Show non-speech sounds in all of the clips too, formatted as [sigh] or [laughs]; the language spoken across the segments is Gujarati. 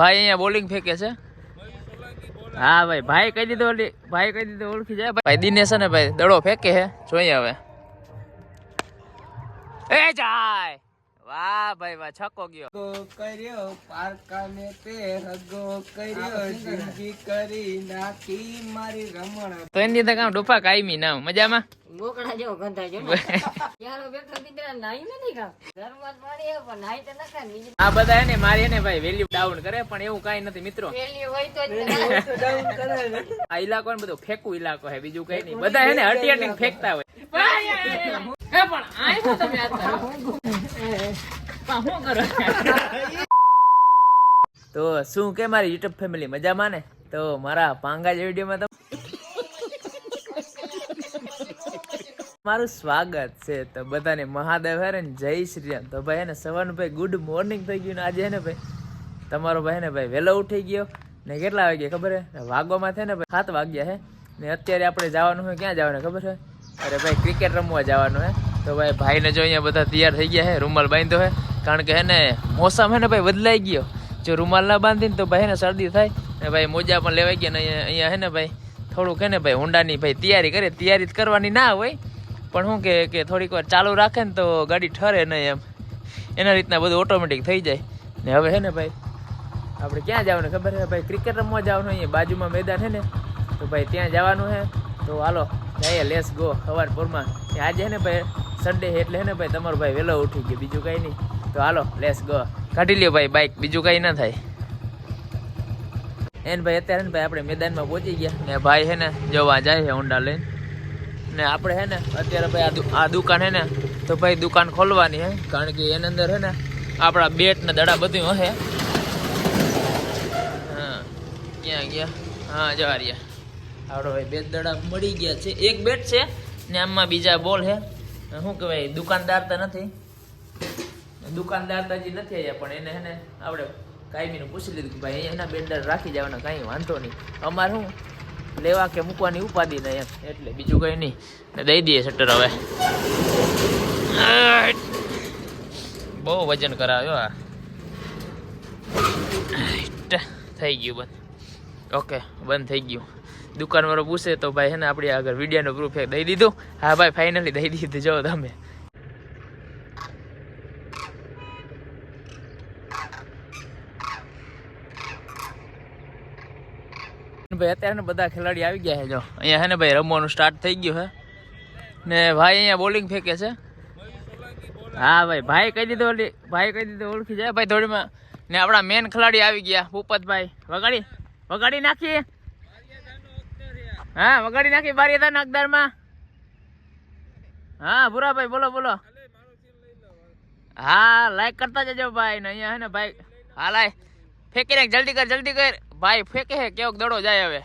ભાઈ અહીંયા બોલિંગ ફેંકે છે. હા ભાઈ ભાઈ કહી દીધો ભાઈ કહી દીધો ઓળખી જાય. ભાઈ દિનેશ ને ભાઈ દડો ફેંકે છે. જોઈએ હવે. એ જાય! વાહ ભાઈ વાહ છક્કો ગયો. કર્યો પારકાને તે હગો કર્યો જિંદગી કરી નાખી મારી રમણ. તો એની અંદર કામ ડોફા કાયમી ના મજામાં? મોકળા જેવો ગંધા જો યારો બેઠો દીકરા નાઈ નથી કામ ઘરમાં પાણી પણ નાઈ તો નખા આ બધા ને મારી ને ભાઈ વેલ્યુ ડાઉન કરે પણ એવું કાઈ નથી મિત્રો. વેલ્યુ હોય તો ડાઉન કરે આ ઇલાકો ને બધો ફેકુ ઇલાકો હે બીજું કઈ નહીં. બધા હે ને હટી હટી ફેંકતા હોય. પણ આય તો તમે આ તો શું કે મારી યુટ્યુબ ફેમિલી? મજામાં ને? તો મારા પાંગા જ વિડીયોમાં તો મારું સ્વાગત છે. તો બધાને મહાદેવ હે ને, જય શ્રી રામ. તો ભાઈ ને સવારનું ભાઈ ગુડ મોર્નિંગ થઈ ગયું ને આજે ને ભાઈ? તમારો ભાઈ ને ભાઈ વહેલો ઉઠી ગયો. ને કેટલા વાગ્યા ખબર હે? વાગવામાં છે ને ભાઈ? સાત વાગ્યા હે. ને અત્યારે આપણે જવાનું હોય ક્યાં જવાનું ખબર છે અરે ભાઈ ક્રિકેટ રમવા જવાનું હે. તો ભાઈ, ભાઈને જો અહીંયા બધા તૈયાર થઈ ગયા હે, રૂમાલ બાંધ્યો હે. કારણ કે હે ને, મોસમ હે ને ભાઈ બદલાઈ ગયો. જો રૂમાલ ના બાંધીને તો ભાઈ ને શરદી થાય. ને ભાઈ મોજા પણ લેવાઈ ગયા ને અહીંયા અહીંયા હે ને ભાઈ થોડુંક હે ને ભાઈ હોન્ડાની ભાઈ તૈયારી કરે. તૈયારી જ કરવાની ના હોય. પણ શું કે કે થોડીક વાર ચાલુ રાખે ને તો ગાડી ઠરે નહીં એમ. એના રીતના બધું ઓટોમેટિક થઈ જાય. ને હવે હે ને ભાઈ, આપણે ક્યાં જવાનું ખબર છે ભાઈ ક્રિકેટ રમવા જવાનું અહીંયા બાજુમાં મેદાન છે ને, તો ભાઈ ત્યાં જવાનું છે તો હાલો, જઈએ લેસ ગો સવારપુરમાં. આજે છે ને ભાઈ સન્ડે એટલે છે ને ભાઈ તમારો ભાઈ વહેલો ઉઠી ગયો બીજું કાંઈ નહીં. તો હાલો લેસ ગો કાઢી લ્યો ભાઈ બાઇક બીજું કાંઈ ના થાય. એને ભાઈ અત્યારે ને ભાઈ આપણે મેદાનમાં પહોંચી ગયા. ને ભાઈ હે ને જોવા જાય છે હોન્ડા લઈને. ને આપણે હે ને અત્યારે ભાઈ આ દુકાન હે ને તો ભાઈ દુકાન ખોલવાની હે કારણ કે એની અંદર હે ને આપણા બેટ ને દડા બધું હશે હા ક્યાં ગયા? હા જવા રહ્યા. આપણો ભાઈ બે દડા મળી ગયા છે. એક બેટ છે ને આમાં બીજા બોલ છે શું કહેવાય, દુકાનદાર તો નથી. દુકાનદાર તો હજી નથી આવ્યા પણ એને હે ને આપણે કાયમીનું પૂછી લીધું કે ભાઈ એના બેન્ડર રાખી જવાનો, કાંઈ વાંધો નહીં. અમારે શું, લેવા કે મૂકવાની ઉપાધિ નહીં એમ. એટલે બીજું કંઈ નહીં. દઈ દઈએ શટર હવે. બહુ વજન કરાવ્યો આ. થઈ ગયું બંધ. ઓકે, બંધ થઈ ગયું. દુકાનવાળો પૂછે તો ભાઈ હે ને આપણે આગળ વિડીયોનો પ્રૂફ દઈ દીધું. હા ભાઈ ફાઇનલી દઈ દીધું. જો તમે. ભાઈ, અત્યારે બધા ખેલાડી આવી ગયા છે જો. અહીંયા હે ને ભાઈ, રમવાનું સ્ટાર્ટ થઈ ગયું હે. ને ભાઈ અહીંયા બોલિંગ ફેંકે છે. હા ભાઈ ભાઈ કહી દીધો ઓલી, ભાઈ કહી દીધો ઓળખી જાય. ભાઈ, થોડીમાં ને આપણા મેન ખેલાડી આવી ગયા. ભૂપતભાઈ, વગાડી વગાડી નાખીએ હા, વગાડી નાખી બારી હતા નાગદારમાં. હા, ભૂરાભાઈ, બોલો બોલો. હા લાઈક કરતા જજો ભાઈ, ને અહીંયા હે ને ભાઈ, હા, લાય. ફેંકી નાખ, જલ્દી કર જલ્દી કર. ભાઈ, ફેંકે હે, કેવોક દડો જાય હવે.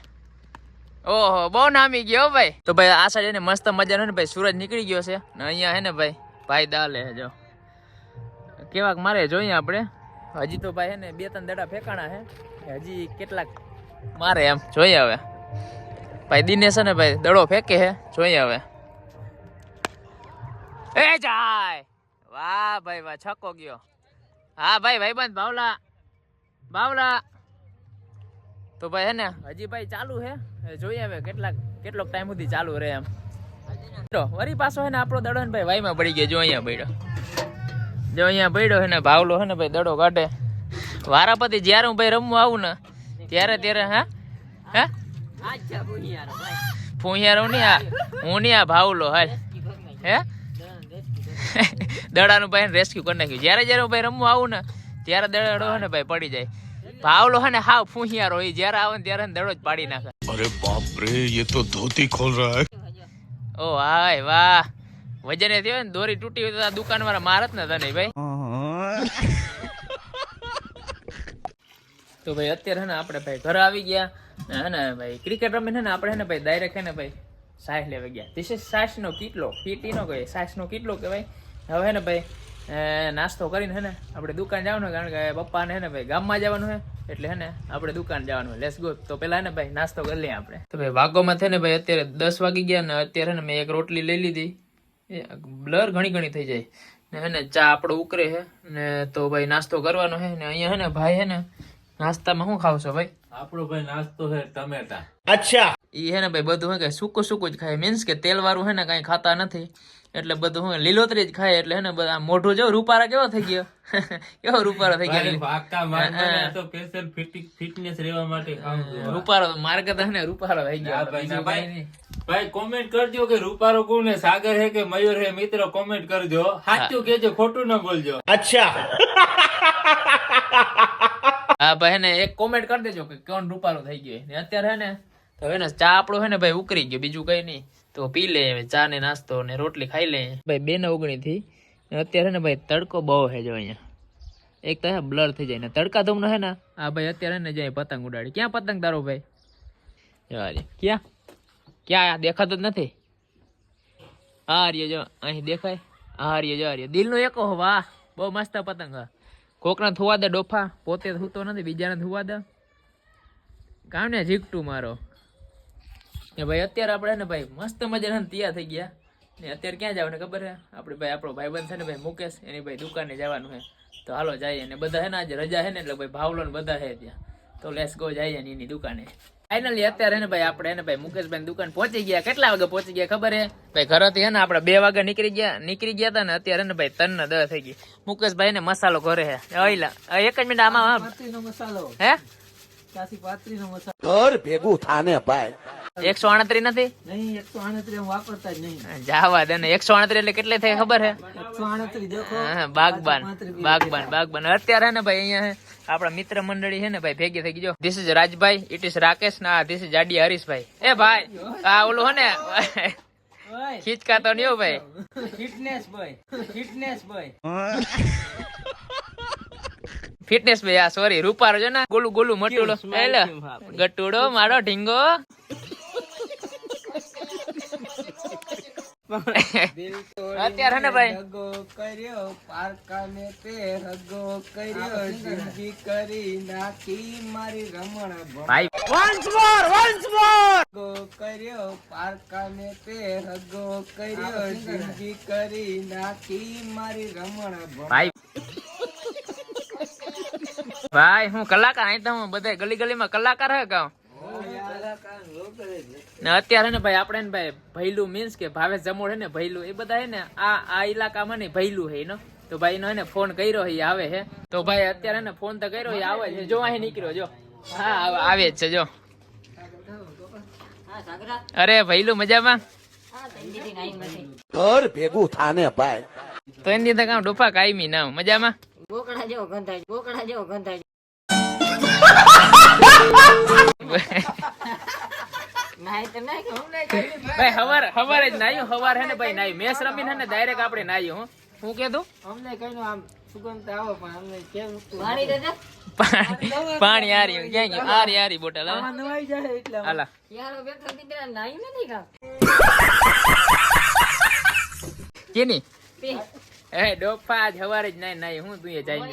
ઓહો, બહુ નામી ગયો ભાઈ. તો ભાઈ આ સાઈડ એને મસ્ત મજાનો ને ભાઈ, સૂરજ નીકળી ગયો છે. ને અહીંયા હે ને ભાઈ ભાઈ દાલે હે જો. કેવાક મારે જોઈએ આપણે. હજી તો ભાઈ હે ને બે ત્રણ દડા ફેંકાણા હે. હજી કેટલાક મારે એમ જોઈએ હવે. ભાઈ, દિનેશ ને ભાઈ, દડો ફેંકે હે. જોઈએ હવે. એ જાય! વાહ ભાઈ, વાહ, છકો ગયો. હા ભાઈ ભાઈ બંધ ભાવલા ભાવલા તો ભાઈ હે ને, હજી ભાઈ ચાલુ હે. જોઈએ હવે કેટલાક કેટલોક ટાઈમ સુધી ચાલુ રહે એમ. વરી પાછો હે ને આપણો દડો ને ભાઈ વાઈમાં પડી ગયો. જો અહીંયા પડ્યો. જો અહીંયા પડ્યો હે ને ભાવલો હે ને ભાઈ, દડો કાઢે. વારાપતિ જ્યારે હું ભાઈ રમવા આવું ને, ત્યારે ત્યારે, હા? હે? ફૂંહિયારો નહીં ભાવલો હાલ. હે? દડાનું ભાઈ રેસ્ક્યુ કરી નાખ્યું. જ્યારે જ્યારે હું ભાઈ રમવા આવું ને ત્યારે દડાડો હે ને ભાઈ પડી જાય. ભાવલો હે ને હાવ ફૂંહિયારો એ જ્યારે આવે ને ત્યારે દડો જ પાડી નાખે. અરે બાપ રે એ તો ધોતી ખોલ રહા ઓ હાય વાહ. વજન એ થયો ને દોરી તૂટી હોય તો દુકાન વાળા મારત ને તને ભાઈ. તો ભાઈ અત્યારે ને આપણે ભાઈ ઘરે આવી ગયા. હે ભાઈ ક્રિકેટ રમીને ને આપણે હે ને ભાઈ ડાયરેક્ટ હે ને ભાઈ સાસ લેવા ગયા ધીસ ઇઝ સાસનો કીટલો કીટી નો કહેવાય સાસનો કેટલો કહેવાય હવે હે ને ભાઈ નાસ્તો કરીને હે ને આપણે દુકાન જવાનું કારણ કે પપ્પાને હે ને ભાઈ ગામમાં જવાનું હે એટલે હે ને આપણે દુકાન જવાનું લેસ ગો તો પેલા ને ભાઈ નાસ્તો કરી લઈએ આપણે તો ભાઈ વાગોમાં છે ને ભાઈ અત્યારે દસ વાગી ગયા ને અત્યારે ને મેં એક રોટલી લઈ લીધી બ્લર ઘણી ઘણી થઈ જાય ને હે ને ચા આપણો ઉકરે છે ને તો ભાઈ નાસ્તો કરવાનો છે ને અહીંયા હે ને ભાઈ હે ને નાસ્તામાં શું ખાવશો ભાઈ આપણો ભાઈ નાસ્તો છે ટમેટા. ઈ હે ને ભાઈ બધું હે કે સૂકું સૂકું જ ખાય. મીન્સ કે તેલ વાળું હે ને કઈ ખાતા નથી. એટલે બધું હું લીલોતરી જ ખાય. એટલે હે ને બધા મોઢું જો રૂપારા કેવો થઈ ગયો? [laughs] કેવો રૂપારો થઈ ગયો? પાકા માર તો સ્પેશિયલ ફિટનેસ રહેવા માટે ખાવું રૂપારો માર્ગ તો હે ને રૂપારો થઈ ગયો. ભાઈ ભાઈ. ભાઈ કોમેન્ટ કરજો કે રૂપારો કોણ ને સાગર હે કે મયુર હે? મિત્રો કોમેન્ટ કરજો. સાચું કેજો ખોટું ન બોલજો. [laughs] હા ભાઈ હે ને એક કોમેન્ટ કરી દેજો કે કોણ રૂપાળો થઈ ગયો ને અત્યારે હે ને તો હે ને ચા આપણો હે ને ભાઈ ઉકળી ગયો બીજું કઈ નહીં. તો પી લે હવે ચા ને નાસ્તો ને રોટલી ખાઈ લે. ભાઈ બે ને ઓગણી થી અત્યારે ને ભાઈ તડકો બહુ હે જો અહીંયા. એક તો હે બ્લર થઈ જાય ને. તડકા ધૂમનો હે ને? હા ભાઈ અત્યારે ને જાય પતંગ ઉડાડી. ક્યાં પતંગ તારો ભાઈ? યાર ક્યાં? ક્યાં? આ દેખાતો જ નથી. આ રહ્યો જો અહીં દેખાય. આ રહ્યો જો આ રહ્યો. દિલનો એકો વાહ બહુ મસ્ત પતંગ હા. કોકના થુવા દે ડોફા, પોતે થૂતો નથી, બીજાને થવા દે. કામ ને ઝીકટું મારો? ને ભાઈ અત્યારે આપણે ને ભાઈ મસ્ત મજાના તૈયાર થઈ ગયા. ને અત્યારે ક્યાં જવાનું ખબર છે? આપણે ભાઈ, આપણો ભાઈબંધ છે ને ભાઈ મુકેશ, એની ભાઈ દુકાને જવાનું છે. તો હાલો જઈએ. ને બધા છે ને આજે રજા છે ને એટલે ભાઈ ભાવલો ને બધા છે ત્યાં. તો લેસ ગો જઈએ એની એની દુકાને. ફાઇનલી અત્યારે ને ભાઈ આપણે ને ભાઈ મુકેશભાઈ દુકાન પહોંચી ગયા. કેટલા વાગે પહોંચી ગયા ખબર હે? ભાઈ ઘરેથી હે ને આપણે બે વાગે નીકળી ગયા નીકળી ગયા હતા ને અત્યારે ને ભાઈ ત્રણ ને દસ થઈ ગઈ. મુકેશભાઈ ને મસાલો ઘરે હે. ઓઈલા એક જ મિનિટ આમાં મસાલો. હે? ઘર ભેગું થાને ભાઈ. એકસો આણત્રી નથી? નહીં એકસો આણત્રી વાપરતા જ નહીં. જાવા દે ને એકસો આડત્રીસ એટલે કેટલે થાય ખબર હે? એકસો દેખો. બાગબાન બાગબાન બાગબાન. અત્યારે ને ભાઈ અહીંયા હે આપણા મિત્ર મંડળી છે ને ભાઈ ભેગી થઈ ગયો this is Rajbhai it is Rakesh ના ધીસ ઇઝ જાડી હરીશભાઈ. એ ભાઈ આ ઓલું હો ને ખીચકા તો નહીં ભાઈ. ફિટનેસ ભાઈ ફિટનેસ ભાઈ ફિટનેસ ભાઈ આ સોરી રૂપારો છે ને ગોલું ગોલું મટુડો. એટલે ગટુડો મારો ઢીંગો. અત્યારે ને ભાઈ? હગો કર્યો પારકાને તે હગો કર્યો જિંદગી કરી નાખી મારી રમણ ભમ- ભાઈ હગો કર્યો પારકાને તે હગો કર્યો જિંદગી કરી નાખી મારી રમણ ભાઈ. ભાઈ હું કલાકાર અહીં તો હું બધા ગલી ગલીમાં કલાકાર હે ગાઉં ને અત્યારે ને ભાઈ આપણે ને ભાઈ ભૈલું મીન્સ કે ભાવેશ જમોડ હે ને ભૈલું એ બધા હે ને આ આ ઇલાકામાં ને ભૈલું હે એનો તો ભાઈ નો હે ફોન કર્યો હે આવે હે. તો ભાઈ અત્યારે ને ફોન તો કર્યો ઈ આવે છે. જો અહીં નીકળ્યો જો. હા આવે- જ છે જો. અરે ભૈલું મજામાં? હા ઘર ભેગું થાને ભાઈ. તો એની તો કામ ડોફા કાયમી ના મજામાં? બોકડા જેવો ગંધાય બોકડા જેવો ગંધાય. [laughs] ભાઈ હવાર હવારે જ નાયું હવાર હે ને ભાઈ નાયું. મેસ રમીને ને ડાયરેક્ટ આપણે નાયું હું. હું કીધું અમને કઈ આમ સુગંધ આવો પણ અમને કેમ પાણી દેજો પાણી પાણી આરી ક્યાં ગયું આરી આરી બોટલ હા. નવાઈ જાય એટલે હાલા. યાર બેઠા થી પેલા નાઈ નથી કા કેની? પી. એ ડોફા આજ હવારે જ નાઈ નાઈ હું તું એ જાય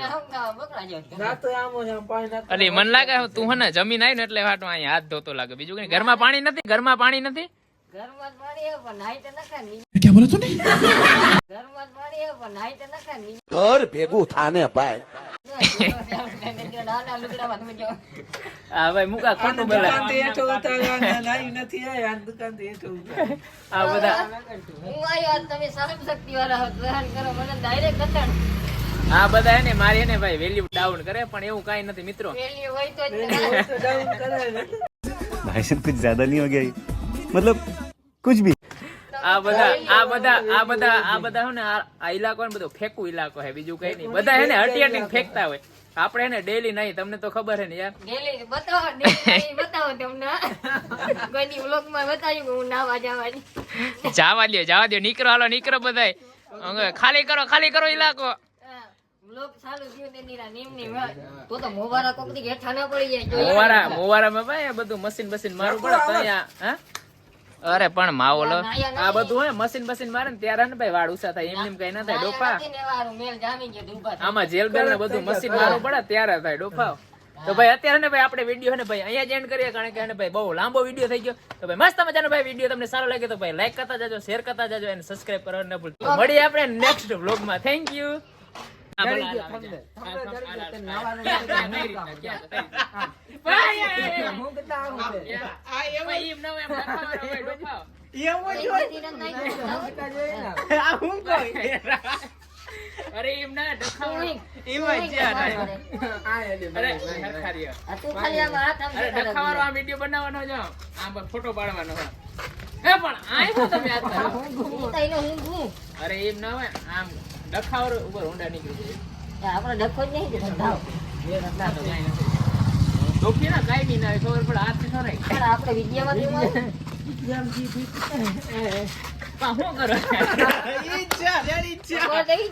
અરે મને લાગે હું તું હને ને જમીન આવી ને એટલે વાટો અહીંયા હાથ ધોતો લાગે. બીજું કઈ? ઘરમાં પાણી નથી? ઘરમાં પાણી નથી? ઘરમાં પાણી પણ નાઈ તો નખા ની. ક્યાં બોલો તું ઘર ભેગું થાને ભાઈ. હા બધા મારી એને ભાઈ વેલ્યુ ડાઉન કરે પણ એવું કાઈ નથી મિત્રો. ભાઈ સાહેબ કુછ જ્યાદા નહીં હો ગયા મતલબ કુછ ભી. આ બધા આ બધા આ બધા આ બધા ને આ ઇલાકો ને બધો ફેંકું ઇલાકો હે બીજું કઈ નહીં. બધા હે ને હટી હટી ફેંકતા હોય. આપણે એને ડેલી નહીં તમને તો ખબર હે ને યાર. ડેલી બતાવો બતાવો તમને. ગોની વ્લોગમાં બતાવ્યું હું નાવા જવાની. જવા દો જવા દો નીકળો હાલો નીકળો બધાય. ખાલી કરો ખાલી કરો ઇલાકો વ્લોગ ચાલુ મોવારા મોવારા બધું મશીન મશીન મારું પડે તો અહીંયા હા? અરે પણ માવલો આ બધું હોય મશીન મશીન મારે ને ત્યારે ને ભાઈ વાળ ઉસા થાય એમ એમ કઈ ના થાય ડોફા. નથી ને વારું મેલ જામી ગયો ડૂબા આમાં જેલ બેલ ને બધું મશીન મારવું પડે ત્યારે થાય ડોફા. તો ભાઈ અત્યારે ને ભાઈ આપણે વીડિયો ને ભાઈ અહીંયા જ એન્ડ કરીએ કારણ કે ભાઈ બહુ લાંબો વીડિયો થઈ ગયો. તો ભાઈ મસ્ત મજાનો ભાઈ વીડિયો તમને સારો લાગે તો ભાઈ લાઈક કરતા જાજો શેર કરતા જાજો અને સબસ્ક્રાઇબ કરવાનું ન ભૂલતા. મળીએ આપણે નેક્સ્ટ વ્લોગમાં થેન્ક યુ જડી ગયો, તે નાવાનું હું આ, આ, આ. કેટલા આવું છે? એમ એમ. હું અરે એમ ના. એમાં આ અરે. આ તું ખાલી અરે ડખાવાનો આ વીડિયો બનાવવાનો ફોટો પાડવાનો હે પણ આ તમે? હું તો. એનો ઊંઘું. અરે એમ ના હોય. આમ ડખાવરો ઉપર ઊંડા નીકળી જાય આપણે ડખો જ નહીં કે ધંધાઓ. ના તો કાંઈ નથી ડોફી ના કાંઈ બી ના ખબર પડે હાથથી નહીં પણ આપણે. પણ શું કરો દઈ